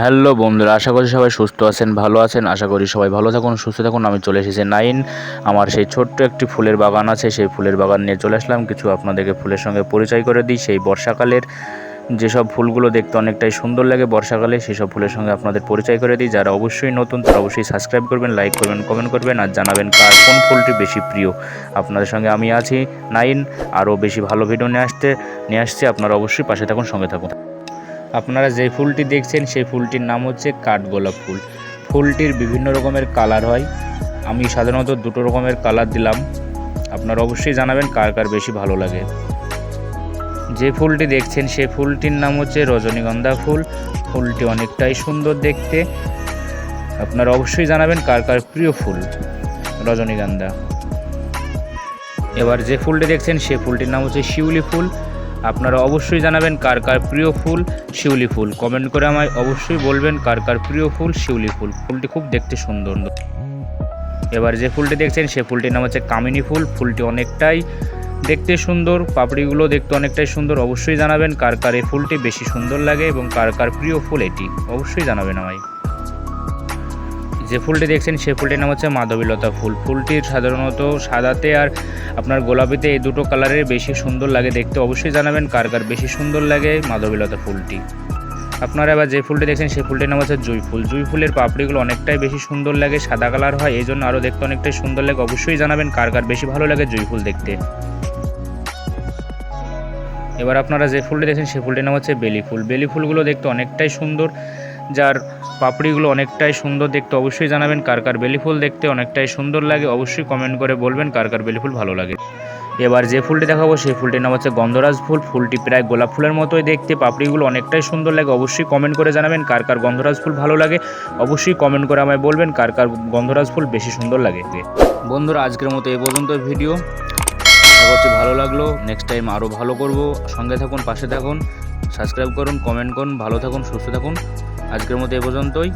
Hello বন্ধুরা, আশা করি সবাই সুস্থ আছেন, ভালো আছেন। আশা করি সবাই ভালো থাকুন, সুস্থ থাকুন। আমি চলে এসেছি নাইন। আমার সেই ছোট্ট একটি ফুলের বাগান আছে, সেই ফুলের বাগান নিয়ে চলে আসলাম। কিছু আপনাদেরকে ফুলের সঙ্গে পরিচয় করে দিই। সেই বর্ষাকালের যেসব ফুলগুলো দেখতে অনেকটাই সুন্দর লাগে বর্ষাকালে সেই সব ফুলের সঙ্গে আপনাদের পরিচয় করে দিই। যারা অবশ্যই নতুন, তারা অবশ্যই সাবস্ক্রাইব করবেন, লাইক করবেন, কমেন্ট করবেন আর জানাবেন কার কোন ফুলটি বেশি প্রিয়। আপনাদের সঙ্গে আমি আছি নাইন। আরও বেশি ভালো ভিডিও নিয়ে আসতে, নিয়ে আসছি। আপনারা অবশ্যই পাশে থাকুন, সঙ্গে থাকুন। আপনারা যে ফুলটি দেখছেন, সেই ফুলটির নাম হচ্ছে কাঠগোলাপ ফুল। ফুলটির বিভিন্ন রকমের কালার হয়। আমি সাধারণত দুটো রকমের কালার দিলাম। আপনারা অবশ্যই জানাবেন কার কার বেশি ভালো লাগে। যে ফুলটি দেখছেন, সেই ফুলটির নাম হচ্ছে রজনীগন্ধা ফুল। ফুলটি অনেকটাই সুন্দর দেখতে। আপনারা অবশ্যই জানাবেন কার কার প্রিয় ফুল, রজনীগন্ধা। এবার যে ফুলটি দেখছেন, সেই ফুলটির নাম হচ্ছে শিউলি ফুল। আপনারা অবশ্যই জানাবেন কার কার প্রিয় ফুল, শিউলি ফুল। কমেন্ট করে আমায় অবশ্যই বলবেন কার কার প্রিয় ফুল, শিউলি ফুল। ফুলটি খুব দেখতে সুন্দর। এবার যে ফুলটি দেখছেন, সে ফুলটির নাম হচ্ছে কামিনী ফুল। ফুলটি অনেকটাই দেখতে সুন্দর পাপড়িগুলো দেখতে অনেকটাই সুন্দর। অবশ্যই জানাবেন কার কার এই ফুলটি বেশি সুন্দর লাগে এবং কার কার প্রিয় ফুল এটি। অবশ্যই জানাবেন আমায়। যে ফুলটি দেখছেন সে ফুলটির নাম হচ্ছে মাধবীলতা ফুল। ফুলটির সাধারণত সাদাতে আর আপনার গোলাপিতে এই দুটো কালারের বেশি সুন্দর লাগে দেখতে। অবশ্যই জানাবেন কার কার বেশি সুন্দর লাগে মাধবীলতা ফুলটি। আপনারা এবার যে ফুলটি দেখছেন, সেই ফুলটির নাম হচ্ছে জুই ফুল। জুই ফুলের পাপড়িগুলো অনেকটাই বেশি সুন্দর লাগে, সাদা কালার হয় এই জন্য আরও দেখতে অনেকটাই সুন্দর লাগে। অবশ্যই জানাবেন কার কার বেশি ভালো লাগে জুই ফুল দেখতে। এবার আপনারা যে ফুলটি দেখছেন, সেই ফুলটির নাম হচ্ছে বেলি ফুল। বেলি ফুলগুলো দেখতে অনেকটাই সুন্দর। যার পাপড়িগুলো অনেকটাই সুন্দর দেখতে অবশ্যই জানাবেন। কার কার বেলি ফুল দেখতে অনেকটাই সুন্দর লাগে, অবশ্যই কমেন্ট করে বলবেন কার কার বেলি ফুল ভালো লাগে। এবার যে ফুলটি দেখাবো, সেই ফুলটির নাম হচ্ছে গন্ধরাজ ফুল। ফুলটি প্রায় গোলাপ ফুলের মতোই দেখতে, পাপড়িগুলো অনেকটাই সুন্দর লাগে, অবশ্যই কমেন্ট করে জানাবেন কার কার গন্ধরাজ ফুল ভালো লাগে। অবশ্যই কমেন্ট করে আমায় বলবেন কার কার গন্ধরাজ ফুল বেশি সুন্দর লাগে বন্ধুরা, আজকের মতো এ পর্যন্ত ভিডিও। করছি ভালো লাগল। নেক্সট টাইম আরও ভালো করব। সঙ্গে থাকুন, পাশে থাকুন সাবস্ক্রাইব করুন কমেন্ট করুন, ভালো থাকুন, সুস্থ থাকুন। আজকের মতো এ পর্যন্তই।